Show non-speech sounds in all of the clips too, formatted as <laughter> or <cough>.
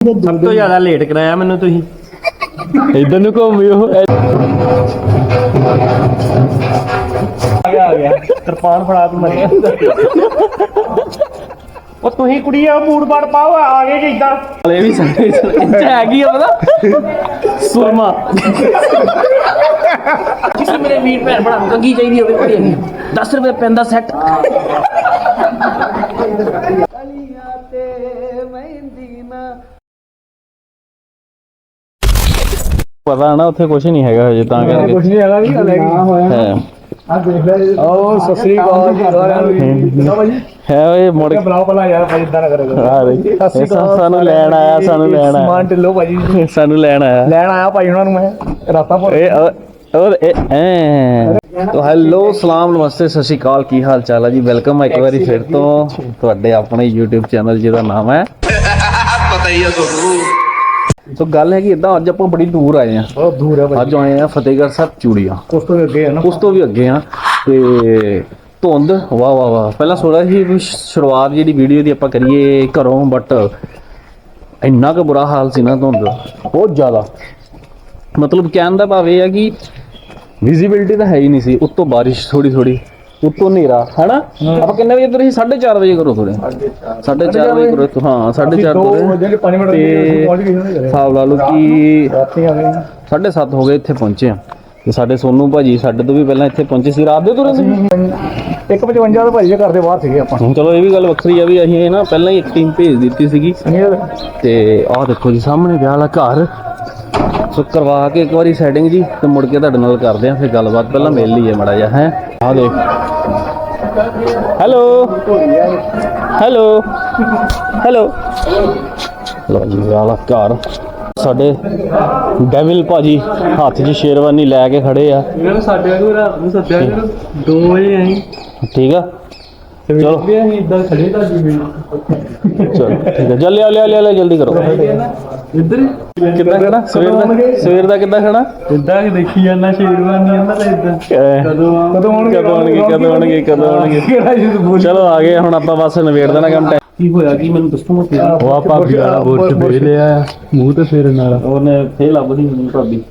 ਸਭ ਤੋਂ ਜ਼ਿਆਦਾ ਲੇਟ ਕਰਾਇਆ ਮੈਨੂੰ ਤੁਸੀਂ। ਇਧਰ ਨੂੰ ਘੁੰਮਿਓ ਆ ਗਿਆ ਕਿਰਪਾਨ ਫੜਾ ਤੂੰ ਮਰਿਆ ਉਹ ਤੁਸੀਂ ਕੁੜੀ ਆ ਮੂਡ ਬੜ ਪਾਓ ਆ ਗਏ ਕਿ ਇਦਾਂ। ਹਲੇ ਵੀ ਸਾਡੇ ਇੱਥੇ ਹੈਗੀ ਆ ਪਤਾ? ਸੁਰਮਾ। ਕਿਸੇ ਮੇਰੇ ਵੀਰ ਭੈਣ ਨੂੰ ਕੰਗੀ ਚਾਹੀਦੀ ਹੋਵੇ ਕੋਈ ਨਹੀਂ 10 ਰੁਪਏ ਪੈਨ ਦਾ ਸੈੱਟ ਪਤਾ ਨਾ ਉੱਥੇ ਕੁਝ ਨਹੀਂ ਹੈਗਾ ਹਜੇ ਤਾਂ ਕਰਕੇ। ਕੁਝ ਨਹੀਂ ਹੈਗਾ ਵੀ ਹਲੇ ਹੈ। ਆ ਦੇਖ ਲੈ ਓ ਸਤਿ ਸ੍ਰੀ ਅਕਾਲ ਜੀ ਸਾਰਿਆਂ ਨੂੰ ਹੈ। ਓਏ ਮੁੜ ਕੇ ਬਲਾਓ ਭਲਾ ਯਾਰ ਭਾਈ ਇਦਾਂ ਨਾ ਕਰੋ ਆ ਰਹੀ ਇਹ ਸਾ- ਸਾਨੂੰ ਲੈਣ ਆਇਆ ਸਾਨੂੰ ਲੈਣ ਸਮਾਨ ਆਇਆ ਢਿੱਲੋ ਭਾਈ <laughs> ਸਾਨੂੰ ਲੈਣ ਆਇਆ। ਲੈਣ ਆਇਆ ਭਾਈ ਉਹਨਾਂ ਨੂੰ ਮੈਂ ਰਾਤਾਂ ਭਰ। ਇਹ ਉਹ- ਉਹ ਇਹ ਐ। ਤੋ ਹੈਲੋ ਸਲਾਮ ਨਮਸਤੇ ਸਤਿ ਸ਼੍ਰੀ ਅਕਾਲ। ਕੀ ਹਾਲ ਚਾਲ ਹੈ ਜੀ? ਵੈਲਕਮ ਇੱਕ ਵਾਰੀ ਫਿਰ ਤੋਂ ਤੁਹਾਡੇ ਆਪਣੇ YouTube ਚੈਨਲ ਜਿਹਦਾ ਨਾਮ ਹੈ। <laughs> ਪਤਾ ਹੀ ਹੈ ਤੁਹਾਨੂੰ। ਸੋ ਗੱਲ ਹੈ ਕਿ ਇਦਾਂ ਅੱਜ ਆਪਾਂ ਬੜੀ ਦੂਰ ਆਏ ਆ ਬਹੁਤ ਦੂਰ ਹੈ ਭਾਈ। ਅੱਜ ਆਏ ਆ ਫਤਿਹਗੜ੍ਹ ਸਾਹਿਬ ਚੂੜੀਆਂ। ਉਸ ਤੋਂ ਵੀ ਅੱਗੇ ਹੈ ਨਾ? ਉਸ ਤੋਂ ਵੀ ਅੱਗੇ ਆ ਤੇ ਧੁੰਦ ਵਾਹ ਵਾਹ ਵਾਹ। ਪਹਿਲਾਂ ਸੋਚਿਆ ਸੀ ਵੀ ਸ਼ੁਰੂਆਤ ਜਿਹੜੀ ਵੀਡੀਓ ਦੀ ਆਪਾਂ ਕਰੀਏ ਘਰੋਂ ਬਟ ਇੰਨਾ ਕੁ ਬੁਰਾ ਹਾਲ ਸੀ ਨਾ ਧੁੰਦ। ਬਹੁਤ ਜ਼ਿਆਦਾ। ਮਤਲਬ ਕਹਿਣ ਦਾ ਭਾਵ ਇਹ ਆ ਕਿ ਵਿਜ਼ਿਬਿਲਟੀ ਤਾਂ ਹੈ ਹੀ ਨਹੀਂ ਸੀ। ਉੱਤੋਂ ਬਾਰਿਸ਼ ਥੋੜੀ ਥੋੜੀ ਉੱਤੋਂ ਹਨੇਰਾ ਹੈਨਾ? ਆਪਾਂ ਕਿੰਨੇ ਵਜੇ ਤੁਰੇ ਸੀ 4:30 ਵਜੇ ਕਰੋ ਥੋੜੇ 4:30 ਵਜੇ ਕਰੋ ਤੂੰ, ਹਾਂ 4:30 ਦੋ ਤੁਰੇ ਵਜੇ 5 ਮਿੰਟ ਤੇ ਹਿਸਾਬ ਲਾ ਲਓ ਕਿ ਰਾਤੀ ਆ ਗਏ 7:30 ਹੋ ਗਏ ਇੱਥੇ ਪਹੁੰਚੇ ਆ ਤੇ ਸਾਡੇ ਸੋਨੂ ਭਾਜੀ ਸਾਡੇ ਤੋਂ ਵੀ ਪਹਿਲਾਂ ਇੱਥੇ ਪਹੁੰਚੇ ਸੀ। ਰਾਤ ਦੇ ਤੁਰੇ ਸੀ? 155 ਦਾ ਭਾਈ ਦੇ ਘਰ ਦੇ ਬਾਹਰ ਸੀਗੇ ਆਪਾਂ। ਹੁਣ ਚਲੋ ਇਹ ਵੀ ਗੱਲ ਵੱਖਰੀ ਆ ਵੀ ਅਸੀਂ ਨਾ ਪਹਿਲਾਂ ਹੀ ਇੱਕ ਟੀਮ ਭੇਜ ਦਿੱਤੀ ਸੀਗੀ। ਤੇ। ਆਹ ਦੇਖੋ ਜੀ ਸਾਹਮਣੇ ਵਿਆਹ ਵਾਲਾ ਘਰ। ਸੋ ਕਰਵਾ ਕੇ ਇੱਕ ਵਾਰੀ ਸੈਟਿੰਗ ਜੀ ਤੇ ਮੁੜ ਕੇ ਤੁਹਾਡੇ ਨਾਲ ਕਰਦੇ ਆ ਫਿਰ ਗੱਲਬਾਤ। ਪਹਿਲਾਂ ਮਿਲ ਲਈਏ ਮੜਾ ਜਿਹਾ ਹੈ? ਆਹ ਦੇਖ ਹੈਲੋ। ਹੈਲੋ। ਹੈਲੋ। ਲੋ ਜੀ ਵਿਆਹ ਵਾਲਾ ਘਰ। ਸਾਡੇ ਡੈਵਿਲ ਭਾਜੀ ਹੱਥ 'ਚ ਸ਼ੇਰਵਾਨੀ ਲੈ ਕੇ ਖੜੇ ਆ। ਇਹਨਾਂ ਨੂੰ ਸਾਡੇ ਕੋਲ ਰਾਤ ਨੂੰ ਸੱਦਿਆ ਕਰੋ। 2 ਵਜੇ ਆਈ। ਠੀਕ ਆ ਚਲੋ ਵੀ ਅਸੀਂ ਇਦਾਂ ਖੜੇ ਤਾਂ ਜੀ ਚਲੋ ਠੀਕ ਹੈ ਜਲ ਲਿਆ ਲਿਆ ਲਿਆ ਲਿਆ, ਜਲਦੀ ਕਰੋ ਇੱਧਰ ਕਿੱਦਾਂ ਖੜਾ ਸਵੇਰ ਦਾ ਸਵੇਰ ਦਾ ਕਿੱਦਾਂ ਖੜਾ ਇਦਾਂ ਕਿ ਦੇਖੀ ਜਾਂਦਾ ਸ਼ੇਰਵਾਨੀ ਆਂਦਾ ਤਾਂ ਇਦਾਂ ਕਦੋਂ ਕਦੋਂ ਆਉਣਗੇ ਕਦੋਂ ਆਉਣਗੇ ਕਦੋਂ ਆਉਣਗੇ ਕਦੋਂ ਆਉਣਗੇ ਕਿਹੜਾ ਜੀ ਤੂੰ ਬੋਲ ਚਲੋ ਆ ਗਏ ਹੁਣ ਆਪਾਂ ਬਸ ਨਵੇੜ ਦੇਣਾ ਕੰਮ ਟਾਈਮ ਕੀ ਹੋਇਆ ਕੀ ਮੈਨੂੰ ਦੱਸੋ ਮੈਂ ਉਹ ਆ ਭਾਬੀ ਵਾਲਾ ਬੋਲ ਕੇ ਵੇਚ ਲਿਆ ਆ ਮੂੰਹ ਤੇ ਫੇਰਨ ਵਾਲਾ ਉਹਨੇ ਫੇਰ ਲੱਭਦੀ ਮੈਨੂੰ ਭਾਬੀ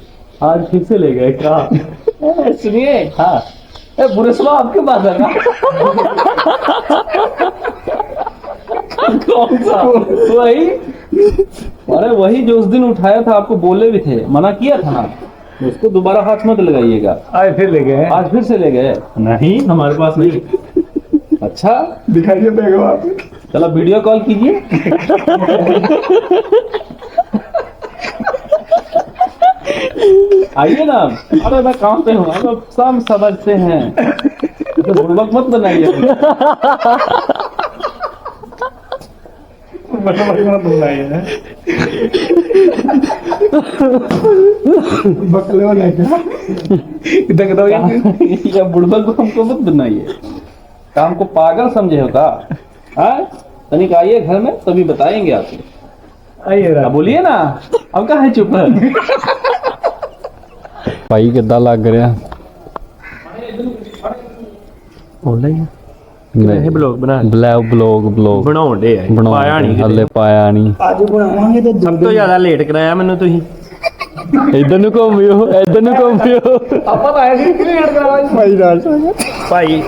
आज फिर से ले गए क्या सुनिए हाँ सुनो आपके पास है ना? कौन सा? वही? अरे वही जो उस दिन उठाया था आपको बोले भी थे मना किया था ना? उसको दोबारा हाथ मत लगाइएगा। आज फिर ले गए आज फिर से ले गए? नहीं हमारे पास नहीं। अच्छा? दिखाइए चलो वीडियो कॉल कीजिए। आइए ना। अरे मैं काम पे हूँ हम सब समझते हैं। तो बुड़बक मत बनाइए। या बुड़बक को हमको मत बनाइए। काम को पागल समझे होता हाँ? तनिक आइए घर में तभी बताएँगे आपको। आइए बोलिए ना अब कहा है चुप है? ਭਾਈ ਕਿੱਦਾਂ ਲੱਗ ਰਿਹਾ? ਆਨਲਾਈਨ ਨਹੀਂ। ਇਹ ਬਲੌਗ ਬਣਾ ਬਲੌਗ ਬਲੌਗ ਬਲੌਗ ਬਣਾਉਣ ਦੇ ਆ ਇਹ। ਪਾਇਆ ਨਹੀਂ ਹੱਲੇ ਪਾਇਆ ਨਹੀਂ। ਸਭ ਤੋਂ ਜ਼ਿਆਦਾ ਲੇਟ ਕਰਾਇਆ ਮੈਨੂੰ ਤੁਸੀਂ। ਇਧਰ ਨੂੰ ਘੁੰਮਿਓ ਇਧਰ ਨੂੰ ਘੁੰਮਿਓ ਆਪਾਂ ਆਏ ਸੀ ਕਿ ਲੇਟ ਕਰਾਵਾ ਭਾਈ ਨਾਲ ਭਾਈ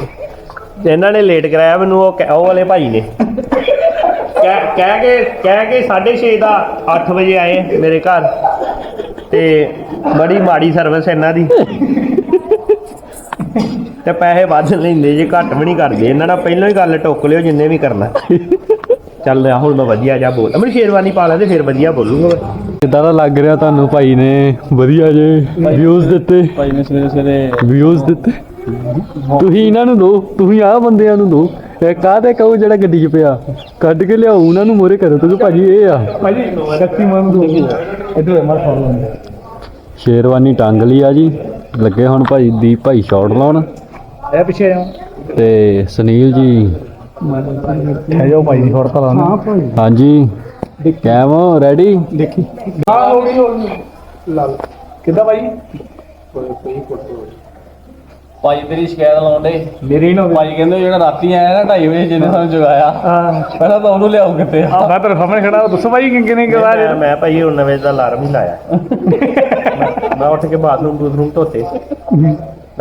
ਇਹਨਾਂ ਨੇ ਲੇਟ ਕਰਾਇਆ ਮੈਨੂੰ ਉਹ ਉਹ ਵਾਲੇ ਭਾਈ ਨੇ। ਕਹਿ ਕਹਿ ਕੇ ਕਹਿ ਕੇ 6:30 ਦਾ 8 ਵਜੇ ਆਏ ਮੇਰੇ ਘਰ। ਤੇ ਬੜੀ ਮਾੜੀ ਸਰਵਿਸ ਇਹਨਾਂ ਦੀ। ਤੇ ਪੈਸੇ ਵੱਧ ਲੈਂਦੇ ਜੇ ਘੱਟ ਵੀ ਨਹੀਂ ਕਰਦੇ। ਇਹਨਾਂ ਨਾਲ ਪਹਿਲਾਂ ਹੀ ਗੱਲ ਟੋਕ ਲਿਓ ਜਿੰਨੇ ਵੀ ਕਰਨਾ। ਚੱਲ ਆ ਹੁਣ ਮੈਂ ਵਧੀਆ ਜਾ ਬੋਲ ਅਮਰ ਸ਼ੇਰਵਾਨੀ ਪਾ ਲੈ ਤੇ ਫਿਰ ਵਧੀਆ ਬੋਲੂਗਾ ਕਿੱਦਾਂ ਦਾ ਲੱਗ ਰਿਹਾ ਤੁਹਾਨੂੰ ਭਾਈ ਨੇ? ਵਧੀਆ ਜੇ। ਵਿਊਜ਼ ਦਿੱਤੇ। ਭਾਈ ਨੇ ਸਵੇਰੇ ਸਵੇਰੇ ਵਿਊਜ਼ ਦਿੱਤੇ ਤੁਸੀਂ ਇਹਨਾਂ ਨੂੰ ਦੋ। ਤੁਸੀਂ ਆਹ ਬੰਦਿਆਂ ਨੂੰ ਦੋ। ਇਹ ਕਾਹਦੇ ਕਹੋ ਜਿਹੜਾ ਗੱਡੀ 'ਚ ਪਿਆ? ਕੱਢ ਕੇ ਲਿਆਓ ਉਹਨਾਂ ਨੂੰ ਮੋਰੇ ਕਰੋ ਤੁਸੀਂ ਭਾਜੀ ਇਹ ਆ। ਭਾਜੀ ਇਧਰ ਸ਼ੇਰਵਾਨੀ ਟੰਗ ਲਈ ਆ ਜੀ। ਲੱਗੇ ਹੁਣ ਭਾਈ ਦੀਪ ਭਾਈ ਸ਼ਾਟ ਲਾਉਣ। ਇਹ ਪਿੱਛੇ ਆ ਤੇ ਸੁਨੀਲ ਜੀ। ਹੈ ਜਾਓ ਭਾਈ ਦੀ ਹੋਰ ਤਾਂ ਲਾਉਣਾ। ਹਾਂ ਭਾਈ। ਹਾਂਜੀ। ਕੈਮ ਰੈਡੀ ਦੇਖੀ। ਹਾਂ ਹੋ ਗਈ ਹੋ ਗਈ ਲਾਲ ਕਿੱਦਾਂ ਭਾਈ? ਭਾਈ ਤੇਰੀ ਸ਼ਿਕਾਇਤ ਲਾਉਂਦੇ ਮੇਰੀ ਨਾ ਭਾਈ ਕਹਿੰਦੇ ਜਿਹੜਾ ਰਾਤੀ ਆਇਆ ਨਾ 2:30 ਵਜੇ ਜਿਹਨੇ ਸਾਨੂੰ ਜਗਾਇਆ। ਹਾਂ। ਪਹਿਲਾਂ ਤਾਂ ਉਹਨੂੰ ਲਿਆਓ ਕਿੱਥੇ ਆ ਮੈਂ ਤੇਰੇ ਸਾਹਮਣੇ ਖੜਾ ਦੱਸੋ ਭਾਈ ਕਿ ਕਿੰਨੇ ਮੈਂ ਗਵਾ ਮੈਂ ਭਾਈ ਹੁਣ ਨਵੇਂ ਦਾ ਅਲਾਰਮ ਹੀ ਲਾਇਆ। ਮੈਂ- ਮੈਂ ਉੱਠ ਕੇ ਬਾਥਰੂਮ ਬੂਥਰੂਮ ਧੋਤੇ।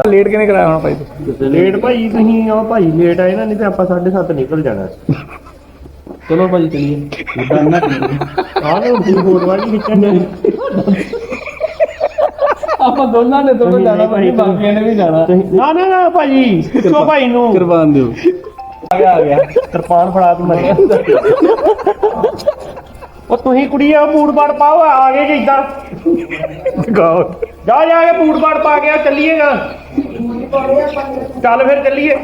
ਲੇਟ ਕਿਨੇ ਕਰਾਇਆ ਹੋਣਾ ਭਾਈ? ਤੁਸੀਂ ਲੇਟ ਭਾਈ ਤੁਸੀਂ ਆਓ ਭਾਈ ਲੇਟ ਆਏ ਨਾ ਨਹੀਂ ਤੇ ਆਪਾਂ 7:30 ਨਿਕਲ ਜਾਣਾ। ਚਲੋ ਭਾਈ ਚਲੀਏ। ਉਦਾਂ ਨਾ ਕਰੀਏ। ਆਹ ਲੋ ਹੋਰ ਵਾਲੀ ਖਿੱਚਣ ਦੇ ਆਪਾਂ ਦੋਨਾਂ ਨੇ ਦੋਨੋਂ ਜਾਣਾ ਭਾਈ ਭਾਈ, ਬਾਕੀਆਂ ਨੇ ਵੀ ਜਾਣਾ ਨਾ ਨਾ ਨਾ ਭਾਜੀ ਕਿੱਥੋਂ ਭਾਈ ਨੂੰ। ਕੁਰਬਾਨ ਦਿਓ। ਆ ਗਿਆ ਆ ਗਿਆ। ਕਿਰਪਾਨ ਫੜਾ ਕੇ ਮਰਿਆ ਉਹ ਤੁਸੀਂ ਕੁੜੀ ਆ ਬੂਟ ਬਾੜ ਪਾਓ ਆ ਗਏ ਜੀ ਇਦਾਂ ਗਾਓ। ਜਾ ਜਾ ਕੇ ਬੂਟ ਬਾੜ ਪਾ ਕੇ ਆ ਚੱਲੀਏਗਾ ਚੱਲ ਫਿਰ ਚੱਲੀਏ।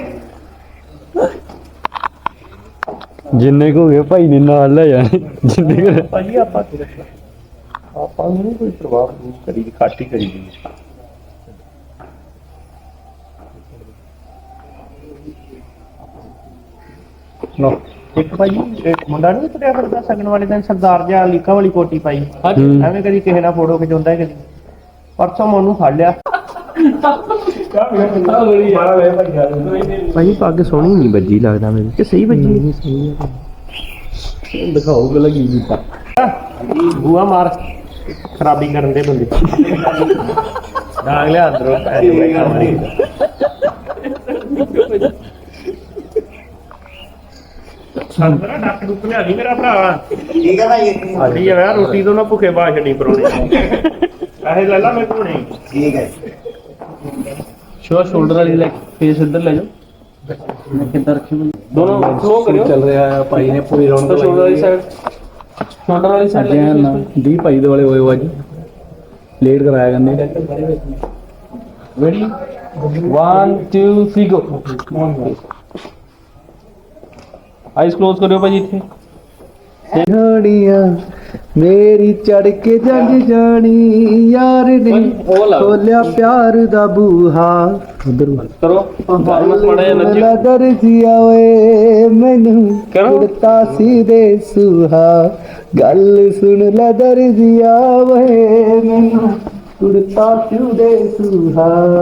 ਜਿੰਨੇ ਕੋ ਗਏ ਭਾਈ ਨੇ ਨਾਲ ਲੈ ਜਾਣੇ। ਜਿੰਨੇ ਕੁ- ਭਾਜੀ ਆਪਾਂ ਆਪਾਂ ਨੂੰ ਨੀ ਕੋਈ ਪ੍ਰਭਾਵ ਨਹੀਂ ਕਰੀ ਦੀ ਘੱਟ ਹੀ ਕਰੀ ਦੀ ਲਓ। ਇੱਕ ਭਾਜੀ ਇੱਕ ਮੁੰਡਾ ਨਹੀਂ ਤੁਰਿਆ ਫਿਰਦਾ ਸਗਨ ਵਾਲੇ ਦਿਨ ਸਰਦਾਰ ਜਿਹਾ ਲੀਕਾ ਵਾਲੀ ਕੋਟੀ ਪਾਈ। ਐਵੇਂ ਕਦੀ ਕਿਸੇ ਨਾਲ ਫੋਟੋ ਖਿਚਾਉਂਦਾ ਹੈ ਕਦੀ? ਪਰਸੋਂ ਮੈਂ ਉਹਨੂੰ ਫੜ ਲਿਆ। ਭਾਈ ਪੱਗ ਸੋਹਣੀ ਨਹੀਂ ਵੱਜੀ ਲੱਗਦਾ ਮੈਨੂੰ ਕਿ ਸਹੀ ਵੱਜੀ। ਦਿਖਾਓ ਪਹਿਲਾਂ ਕੀ ਕੀਤਾ। ਬੂਆ ਮਾਰ। ਖਰਾਬੀ ਕਰਨ ਦੇ ਬੰਦੇ। ਡਾਂਗ ਲਿਆ ਅੰਦਰੋਂ ਪੈ ਕੇ ਬੈਠਾ ਮਾਰੀ ਸੰਤਰਾ ਡੱਕ ਡੁੱਕ ਲਿਆ ਦੀ ਮੇਰਾ ਭਰਾ। ਠੀਕ ਹੈ ਭਾਈ। ਆਜੀ ਆ ਰੋਟੀ ਤੋਂ ਨਾ ਭੁੱਖੇ ਬਾਹਰ ਛੱਡੀ ਪਰੋਣੇ। ਪੈਸੇ ਲੈ ਲਾ ਕੋਲ। ਨਹੀਂ ਠੀਕ ਹੈ ਸ਼ੋ ਸ਼ੋਲਡਰ ਵਾਲੀ ਲੈ ਫੇਸ ਇੱਧਰ ਲੈ ਜਾਓ। ਕਿੱਦਾਂ ਰੱਖੀ ਬਈ ਦੋਨੋਂ ਫਲੋ ਕਰਿਓ। ਚੱਲ ਰਿਹਾ ਹੈ ਭਾਈ ਨੇ ਪੂਰੀ ਰੌਣਕ ਤਾਂ ਸ਼ੋਲਡਰ ਵਾਲੀ ਸਾਈਡ ਸ਼ੋਲਡਰ ਵਾਲੀ ਸਾਈਡ ਲੈ ਅੱਗੇ ਨਾ ਜਾਓ ਦੀ ਭਾਈ ਦੇ ਵਾਲੇ ਹੋਏ ਹੋ ਅੱਜ ਲੇਟ ਕਰਾਇਆ ਕਰਨੇ ਰੈਡੀ 1 2 3 ਗੋ ਆਈਜ਼ ক্লোਜ਼ ਕਰਿਓ ਭਾਜੀ ਇੱਥੇ ਹੋਣੀਆਂ ਮੇਰੀ ਚੜ ਕੇ ਜੰਜ ਜਾਣੀ ਯਾਰ ਨੇ ਖੋਲਿਆ ਪਿਆਰ ਦਾ ਬੂਹਾ। ਉਧਰ ਕਰੋ ਬਾਰਮਸ ਮੜਾ ਜਾਂ ਨੱਚੀ ਲਦਰ ਜਿਆ ਓਏ ਮੈਨੂੰ। ਕੁੜਤਾ ਸੀ ਦੇ ਸੁਹਾ। ਗੱਲ ਸੁਣ ਲਦਰ ਜਿਆ ਓਏ ਮੈਨੂੰ ਕੁੜਤਾ ਸੀ ਦੇ ਸੁਹਾ।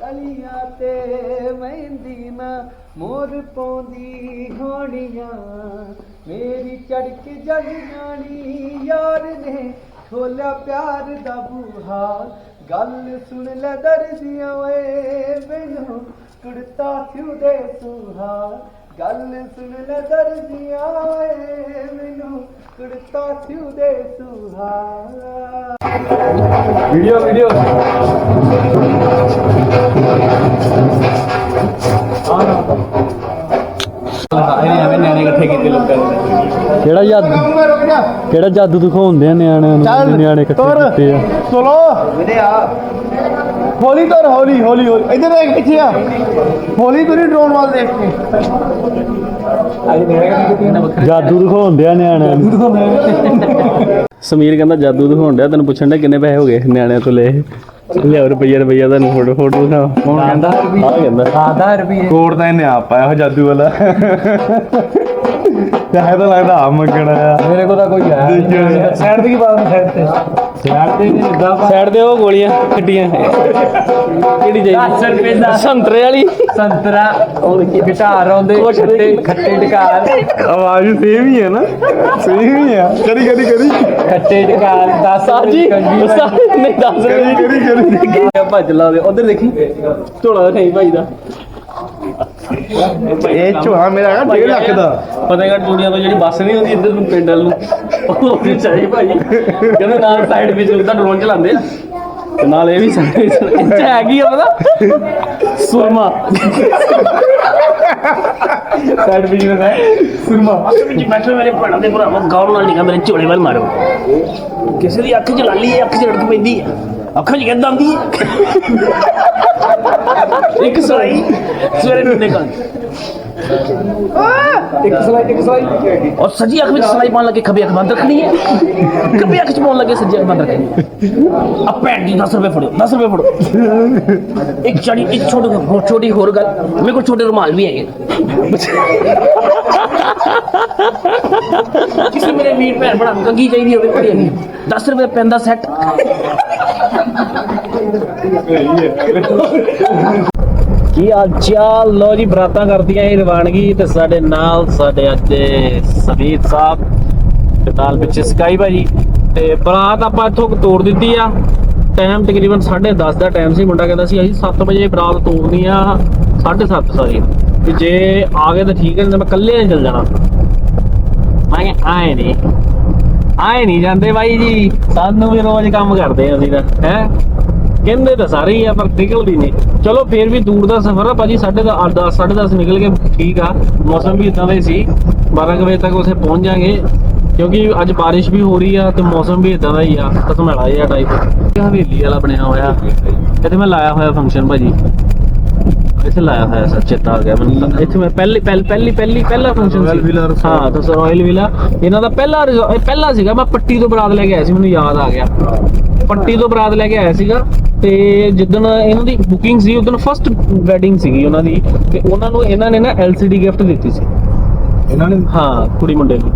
ਕਲੀਆਂ ਤੇ ਮਹਿੰਦੀ ਨਾ ਮੋਰ ਪਾਉਂਦੀ ਹੋਣੀਆਂ, ਮੇਰੀ ਚੜ ਕੇ ਜਗ ਜਾਣੀ, ਯਾਰ ਨੇ ਖੋਲਿਆ ਪਿਆਰ ਦਾ ਬੂਹਾ, ਗੱਲ ਸੁਣ ਲੈ ਦਰਦੀਆਂ ਓਏ, ਮੈਨੂੰ ਕੁੜਤਾ ਸਿਉ ਦੇ ਸੁਹਾ, ਗੱਲ ਸੁਣ ਲੈ ਦਰਦੀਆਂ ਓਏ, ਮੈਨੂੰ ਕੁੜਤਾ ਸਿਉ ਦੇ ਸੁਹਾ। Video video. ਕਿਹੜਾ ਜਾਦੂ ਕਿਹੜਾ ਜਾਦੂ ਦਿਖਾਉਂਦੇ ਆ ਨਿਆਣਿਆਂ ਨੂੰ? ਨਿਆਣੇ ਇਕੱਠੇ ਕੀਤੇ ਆ। ਚਲੋ। ਵੀਰੇ ਆ। ਹੌਲੀ ਤੁਰ ਹੌਲੀ ਹੌਲੀ ਹੌਲੀ। ਇਧਰ ਦੇਖ ਪਿੱਛੇ ਆ। ਹੌਲੀ ਤੁਰੀ ਡਰੋਨ ਵੱਲ ਦੇਖ ਕੇ। ਜਾਦੂ ਦਿਖਾਉਂਦੇ ਆ ਨਿਆਣਿਆਂ ਨੂੰ। ਸਮੀਰ ਕਹਿੰਦਾ ਜਾਦੂ ਦਿਖਾਉਣ ਡਿਆ ਤੈਨੂੰ ਪੁੱਛਣ ਡਿਆ ਕਿੰਨੇ ਪੈਸੇ ਹੋ ਗਏ ਨਿਆਣਿਆਂ ਤੋਂ ਲਏ ਲਿਆਓ ਰੁਪਈਆ ਰੁਪਈਆ ਤੁਹਾਨੂੰ ਫੋਟੋ ਫੋਟੋ ਦਿਖਾਓ। ਕੌਣ ਕਹਿੰਦਾ? ਆ ਕਹਿੰਦਾ। ਆਦਾ ਰੁਪਏ ਕੋਡ ਤਾਂ ਇਹਨੇ ਆਪ ਪਾਇਆ ਹੋਇਆ ਜਾਦੂ ਵਾਲਾ। ਚਾਹੇ ਤਾਂ ਲੱਗਦਾ ਆ ਮੰਗਣਾ ਆ। ਮੇਰੇ ਕੋਲ ਤਾਂ ਕੋਈ ਹੈ ਸਾਈਡ ਤੇ ਕੀ ਬਾਤ ਸਾਈਡ ਤੇ? ਸਾਈਡ ਤੇ ਨਹੀਂ ਲੱਗਾ ਸਾਈਡ ਤੇ ਉਹ ਗੋਲੀਆਂ ਕੱਟੀਆਂ ਕਿਹੜੀ ਚਾਹੀਦੀ? ਸੰਤਰੇ ਵਾਲੀ। ਸੰਤਰਾ। ਗਿਟਾਰ ਆਉਂਦੇ ਖੱਟੇ ਖੱਟੇ ਟਕਾਰ। ਆਵਾਜ਼ ਸੇਮ ਹੀ ਹੈ ਨਾ? ਸੇਮ ਹੀ ਆ ਕਰੀ ਕਰੀ ਕਰੀ। ਖੱਟੇ ਟਕਾਰ 10 ਸਾਜੀ ਨਹੀਂ ਦੱਸ ਕਰੀ ਕਰੀ ਕਰੀ। ਭੱਜ ਲਾ ਦੇ। ਉਧਰ ਦੇਖੀ। ਝੋਲਾ ਦਿਖਾਈ ਭਾਈ ਦਾ ਇਹ ਝੋਲਾ ਮੇਰਾ ਹੈਗਾ 1.5 ਲੱਖ ਦਾ। ਫਤਿਹਗੜ੍ਹ ਚੂੜੀਆਂ ਤੋਂ ਜਿਹੜੀ ਬੱਸ ਨਹੀਂ ਹੁੰਦੀ ਇੱਧਰ ਨੂੰ ਪਿੰਡ ਵੱਲ ਨੂੰ ਉਹ ਵੀ ਚਾਹੀ ਭਾਈ। ਕਹਿੰਦੇ ਨਾਲ ਸਾਈਡ ਵਿੱਚ ਉਹਦਾ ਡਰੋਨ ਚਲਾਉਂਦੇ ਆ। ਤੇ ਨਾਲ ਇਹ ਵੀ ਸਾਈਡ ਵਿੱਚ ਇੱਥੇ ਹੈਗੀ ਆ ਪਤਾ। ਸੁਰਮਾ। ਸਾਈਡ ਬਿਜ਼ਨਸ ਹੈ ਸੁਰਮਾ। ਵਿੱਚ ਬੈਠੇ ਮੇਰੇ ਭੈਣਾਂ ਦੇ ਭਰਾਵਾਂ ਗੌਰ ਨਾਲ ਨਿਕਾ ਮੇਰੇ ਝੋਲੇ ਵੱਲ ਮਾਰੋ। ਕਿਸੇ ਦੀ ਅੱਖ 'ਚ ਲਾਲੀ ਹੈ ਅੱਖ 'ਚ ਰੜਕ ਪੈਂਦੀ ਹੈ। ਅੱਖਾਂ 'ਚ ਕਹਿੰਦਾ ਆਉਂਦੀ ਹੈ ਇੱਕ ਸਰਾਈ ਸਵੇਰੇ ਨੂੰ ਨਿਕਲ ਇੱਕ ਸਲਾਈ ਇੱਕ ਸਲਾਈ ਔਰ ਸੱਜੀ ਅੱਖ ਵਿੱਚ ਸਲਾਈ ਪਾਉਣ ਲੱਗੇ ਖੱਬੀ ਅੱਖ ਬੰਦ ਰੱਖਣੀ ਹੈ ਖੱਬੀ ਅੱਖ ਚ ਪਾਉਣ ਲੱਗੇ ਸੱਜੀ ਅੱਖ ਬੰਦ ਰੱਖਣੀ ਹੈ ਆ ਭੈਣ ਦੀ 10 ਰੁਪਏ ਫੜੋ 10 ਰੁਪਏ ਫੜੋ ਇੱਕ ਛੜੀ ਇੱਕ ਛੋਟੀ ਹੋਰ ਛੋਟੀ ਹੋਰ ਗੱਲ ਮੇਰੇ ਕੋਲ ਛੋਟੇ ਰੁਮਾਲ ਵੀ ਹੈਗੇ ਕਿਸੇ ਮੇਰੇ ਵੀਰ ਭੈਣ ਬਣਾ ਕੰਗੀ ਚਾਹੀਦੀ ਹੋਵੇ ਪੜੀ ਹੈਗੀ 10 ਰੁਪਏ ਪੈਨ ਦਾ ਸੈੱਟ ਕੀ ਹਾਲ ਲੋ ਜੀ, ਬਰਾਤਾਂ ਕਰਦੀਆਂ ਇਹ ਰਵਾਨਗੀ ਤੇ ਸਾਡੇ ਨਾਲ ਸਾਡੇ ਅੱਜ ਸਮੀਤ ਸਾਹਿਬ ਤੇ ਨਾਲ ਵਿੱਚ ਸਕਾਈ ਭਾਜੀ। ਤੇ ਬਰਾਤ ਆਪਾਂ ਇੱਥੋਂ ਤੋੜ ਦਿੱਤੀ ਆ। ਟਾਈਮ ਤਕਰੀਬਨ 10:30 ਦਾ ਟਾਈਮ ਸੀ। ਮੁੰਡਾ ਕਹਿੰਦਾ ਸੀ, ਅਸੀਂ 7 ਵਜੇ ਬਰਾਤ ਤੋੜਨੀ ਆ 7:30 ਸੌਰੀ ਤੇ ਜੇ ਆ ਗਏ ਤਾਂ ਠੀਕ ਹੈ, ਨਹੀਂ ਮੈਂ ਇਕੱਲੇ ਨਹੀਂ ਚੱਲ ਜਾਣਾ। ਮੈਂ ਆਏ ਨਹੀਂ। ਆਏ ਨਹੀਂ ਜਾਂਦੇ ਬਾਈ ਜੀ। ਸਾਨੂੰ ਵੀ ਰੋਜ਼ ਕੰਮ ਕਰਦੇ ਅਸੀਂ ਤਾਂ, ਹੈ? ਕਹਿੰਦੇ ਤਾਂ ਸਾਰੇ ਹੀ ਆ ਪਰ ਨਿਕਲਦੀ ਨਹੀਂ। ਚਲੋ ਫੇਰ ਵੀ ਦੂਰ ਦਾ ਸਫ਼ਰ ਆ ਭਾਜੀ ਸਾਢੇ ਦਾ 10 10:30 ਨਿਕਲ ਕੇ ਠੀਕ ਆ। ਮੌਸਮ ਵੀ ਇਦਾਂ ਦਾ ਹੀ ਸੀ। 12 ਕੁ ਵਜੇ ਤੱਕ ਉੱਥੇ ਪਹੁੰਚ ਜਾਾਂਗੇ। ਕਿਉਂਕਿ ਅੱਜ ਬਾਰਿਸ਼ ਵੀ ਹੋ ਰਹੀ ਆ ਤੇ ਮੌਸਮ ਵੀ ਇਦਾਂ ਦਾ ਹੀ ਆ। ਕਸਮੇਲਾ ਜਿਹਾ ਟਾਈਪ ਹਵੇਲੀ ਵਾਲਾ ਬਣਿਆ ਹੋਇਆ। ਇੱਥੇ ਮੈਂ ਲਾਇਆ ਹੋਇਆ ਫੰਕਸ਼ਨ ਭਾਜੀ। ਇੱਥੇ ਲਾਇਆ ਹੋਇਆ ਸਰ ਚੇਤਾ ਆ ਗਿਆ ਮੈਨੂੰ। ਇੱਥੇ ਮੈਂ ਪਹਿਲੀ ਪਹਿਲੀ ਪਹਿਲੀ ਪਹਿਲੀ ਫੰਕਸ਼ਨ ਸੀ। ਹਾਂ ਤਾਂ ਰਾਇਲ ਵਿਲਾ ਇਹਨਾਂ ਦਾ ਪਹਿਲਾ ਪਹਿਲਾ ਸੀਗਾ। ਮੈਂ ਪੱਟੀ ਤੋਂ ਬਰਾਤ ਲੈ ਕੇ ਆਇਆ ਸੀ ਮੈਨੂੰ ਯਾਦ ਆ ਗਿਆ। ਪੱਟੀ ਤੋਂ ਬਰਾਤ ਲੈ ਕੇ ਆਇਆ ਸੀਗਾ ਤੇ ਜਿੱਦਣ ਇਹਨਾਂ ਦੀ ਬੁਕਿੰਗ ਸੀ ਉਦੋਂ ਫਸਟ ਵੈਡਿੰਗ ਸੀਗੀ ਉਹਨਾਂ ਦੀ ਤੇ ਉਹਨਾਂ ਨੂੰ ਇਹਨਾਂ ਨੇ ਨਾ LCD ਗਿਫਟ ਦਿੱਤੀ ਸੀ। ਇਹਨਾਂ ਨੇ? ਹਾਂ ਕੁੜੀ ਮੁੰਡੇ ਨੂੰ।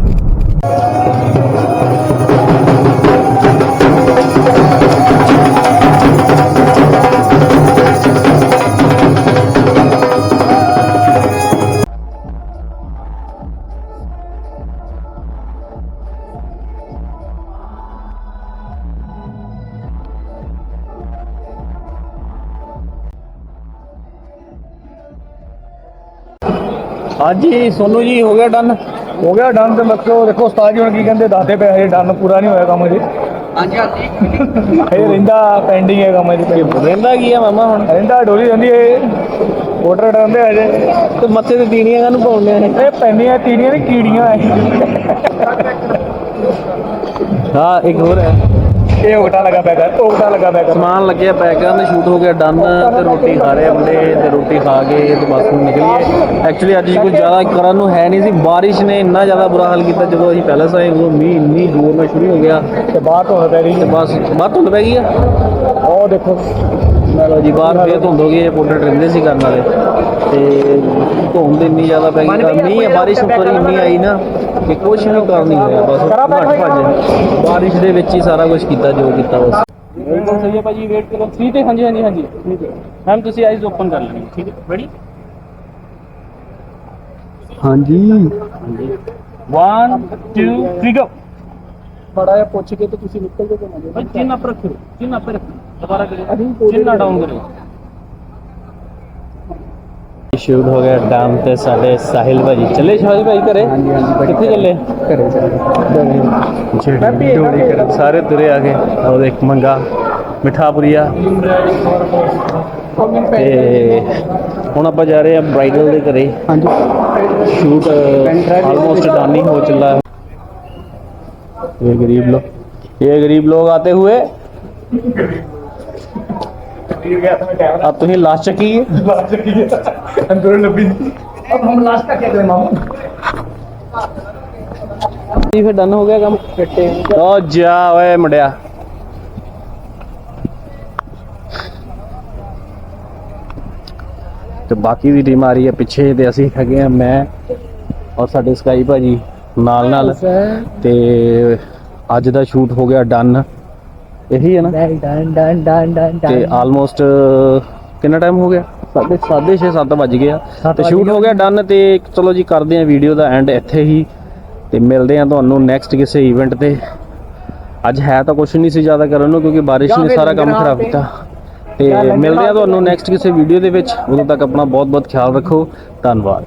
ਹਾਂਜੀ ਸੋਨੂ ਜੀ ਹੋ ਗਿਆ ਡਨ ਹੋ ਗਿਆ ਡਨ ਤੇ ਮੱਕੋ ਦੇਖੋ ਉਸਤਾਦ ਜੀ ਹੁਣ ਕੀ ਕਹਿੰਦੇ ਦੱਸਦੇ ਪਏ ਹਜੇ ਡਨ ਪੂਰਾ ਨਹੀਂ ਹੋਇਆ ਕੰਮ ਜੀ ਹਾਂਜੀ ਹਾਂਜੀ। ਇਹ ਰਹਿੰਦਾ ਪੈਂਡਿੰਗ ਹੈ ਕੰਮ ਜੀ ਤੇ ਰਹਿੰਦਾ ਕੀ ਆ ਮਾਮਾ ਹੁਣ? ਰਹਿੰਦਾ ਡੋਲੀ ਜਾਂਦੀ ਹੈ ਆਰਡਰ ਡਰਦੇ ਹਜੇ ਤੇ ਮੱਥੇ ਤੇ ਤੀੜੀਆਂ ਕਾਹਨੂੰ ਪਾਉਂਦੇ ਨੇ ਇਹ ਪੈਂਦੀਆਂ ਤੀੜੀਆਂ ਨੇ ਕੀੜੀਆਂ ਐ। ਹਾਂ ਇੱਕ ਹੋਰ ਹੈ। ਇਹ ਉਗਟਾ ਲਗਾ ਪਿਆ ਕਰ ਉਗਟਾ ਲਗਾ ਪਿਆ ਕਰ। ਸਮਾਨ ਲੱਗਿਆ ਪੈਕ ਕਰਨ ਤੇ ਸ਼ੂਟ ਹੋ ਗਿਆ ਡਨ ਤੇ ਰੋਟੀ ਖਾ ਰਹੇ ਮੁੰਡੇ ਤੇ ਰੋਟੀ ਖਾ ਕੇ ਤੇ ਬਸ ਹੁਣ ਨਿਕਲੀਏ। ਐਕਚੁਅਲੀ ਅੱਜ ਕੁਝ ਜ਼ਿਆਦਾ ਕਰਨ ਨੂੰ ਹੈ ਨਹੀਂ ਸੀ ਬਾਰਿਸ਼ ਨੇ ਇੰਨਾ ਜ਼ਿਆਦਾ ਬੁਰਾ ਹਾਲ ਕੀਤਾ ਜਦੋਂ ਅਸੀਂ ਪੈਲਸ ਆਏ ਉਦੋਂ ਮੀਂਹ ਇੰਨੀ ਜ਼ੋਰ ਨਾਲ ਸ਼ੁਰੂ ਹੋ ਗਿਆ। ਤੇ ਬਾਹਰ ਤੋਂ ਪੈ ਰਹੀ ਤੇ ਬਸ ਬਾਹਰ ਧੁੰਦ ਪੈ ਗਈ ਆ। ਉਹ ਦੇਖੋ। ਜੀ ਬਾਹਰ ਫੇਰ ਧੁੰਦ ਹੋ ਗਈ ਇਹ ਪੋਰਟਰੇਟ ਰਹਿੰਦੇ ਸੀ ਕਰਨ ਵਾਲੇ। ਤੇ ਧੁੰਦ ਇੰਨੀ ਜ਼ਿਆਦਾ ਪੈ ਗਈ ਤਾਂ ਮੀਂਹ ਬਾਰਿਸ਼ ਉੱਪਰ ਹੀ ਇੰਨੀ ਆਈ ਨਾ ਕਿ ਕੁਝ ਨਹੀਂ ਕਰ ਨਹੀਂ ਹੋਇਆ ਬਸ ਘੱਟ ਭੱਜ ਬਾਰਿਸ਼ ਦੇ ਵਿੱਚ ਹੀ ਸਾਰਾ ਕੁਝ ਕੀਤਾ ਜੋ ਕੀਤਾ ਬਸ। ਬਿਲਕੁਲ ਸਹੀ ਹੈ ਭਾਜੀ ਵੇਟ ਕਰੋ। 3 ਤੇ ਹਾਂਜੀ ਹਾਂਜੀ ਹਾਂਜੀ। ਮੈਮ ਤੁਸੀਂ ਆਈਜ਼ ਓਪਨ ਕਰ ਲੈਣੀ ਠੀਕ ਹੈ? ਰੈਡੀ ਹਾਂਜੀ। 1 2 3 ਗੋ ਬੜਾ ਜਿਹਾ ਪੁੱਛ ਕੇ ਤੇ ਤੁਸੀਂ ਨਿਕਲ ਜਾਓ ਨਾ ਭਾਈ ਚਿੰਨ ਅਪ ਰੱਖੋ ਚਿੰਨ ਅਪ ਰੱਖੋ ਦੁਬਾਰਾ ਕਰੋ ਚਿੰਨ ਡਾਊਨ ਕਰੋ ਸ਼ੁਰੂ ਹੋ ਗਿਆ ਟਾਈਮ ਤੇ ਸਾਡੇ ਸਾਹਿਲ ਭਾਜੀ। ਚੱਲੇ ਸਾਹਿਲ ਭਾਈ ਘਰੇ? ਹਾਂਜੀ ਹਾਂਜੀ ਕਿੱਥੇ ਚੱਲੇ? ਘਰੇ ਚੱਲੇ। ਡੋਲੀ ਕਰ ਸਾਰੇ ਤੁਰੇ ਆ ਗਏ। ਔਰ ਇੱਕ ਮੰਗਾ ਮਿਠਾਪੁਰੀਆ। ਤੇ ਹੁਣ ਆਪਾਂ ਜਾ ਰਹੇ ਆ ਬ੍ਰਾਈਡਲ ਦੇ ਘਰੇ। ਹਾਂਜੀ। ਸ਼ੂਟ ਆਲਮੋਸਟ ਡਨ ਹੀ ਹੋ ਚੱਲਾ। ਇਹ ਗਰੀਬ ਲੋਕ ਇਹ ਗਰੀਬ ਲੋਕ ਆਤੇ ਹੋਏ। ये गरीब लोग आते हुए अब तुम्हें लास्ट चकी अंदर लबी अब हम लास्ट का क्या करें मामू फिर डन हो गया काम तो जा ओए मुंडिया ਤੇ ਬਾਕੀ ਦੀ ਟੀਮ ਆ ਰਹੀ ਹੈ ਪਿੱਛੇ ਤੇ ਅਸੀਂ ਹੈਗੇ ਆ ਮੈਂ ਔਰ ਸਾਡੇ ਸਕਾਈ ਭਾਜੀ ਨਾਲ ਨਾਲ ਤੇ ਅੱਜ ਦਾ ਸ਼ੂਟ ਹੋ ਗਿਆ ਡਨ ਇਹੀ ਹੈ ਨਾ? ਡਨ ਡਨ ਡਨ ਡਨ ਤੇ ਆਲਮੋਸਟ ਕਿੰਨਾ ਟਾਈਮ ਹੋ ਗਿਆ? ਸਾਢੇ ਸਾਢੇ 6 7 ਵੱਜ ਗਏ ਆ। ਤੇ ਸ਼ੂਟ ਹੋ ਗਿਆ ਡਨ ਤੇ ਚਲੋ ਜੀ ਕਰਦੇ ਆ ਵੀਡੀਓ ਦਾ ਐਂਡ ਇੱਥੇ ਹੀ। ਤੇ ਮਿਲਦੇ ਆ ਤੁਹਾਨੂੰ ਨੈਕਸਟ ਕਿਸੇ ਇਵੈਂਟ ਤੇ। ਅੱਜ ਹੈ ਤਾਂ ਕੁਛ ਨਹੀਂ ਸੀ ਜ਼ਿਆਦਾ ਕਰਨ ਨੂੰ ਕਿਉਂਕਿ ਬਾਰਿਸ਼ ਨੇ ਸਾਰਾ ਕੰਮ ਖਰਾਬ ਕੀਤਾ। ਤੇ ਮਿਲਦੇ ਆ ਤੁਹਾਨੂੰ ਨੈਕਸਟ ਕਿਸੇ ਵੀਡੀਓ ਦੇ ਵਿੱਚ। ਉਦੋਂ ਤੱਕ ਆਪਣਾ ਬਹੁਤ ਬਹੁਤ ਖਿਆਲ ਰੱਖੋ। ਧੰਨਵਾਦ।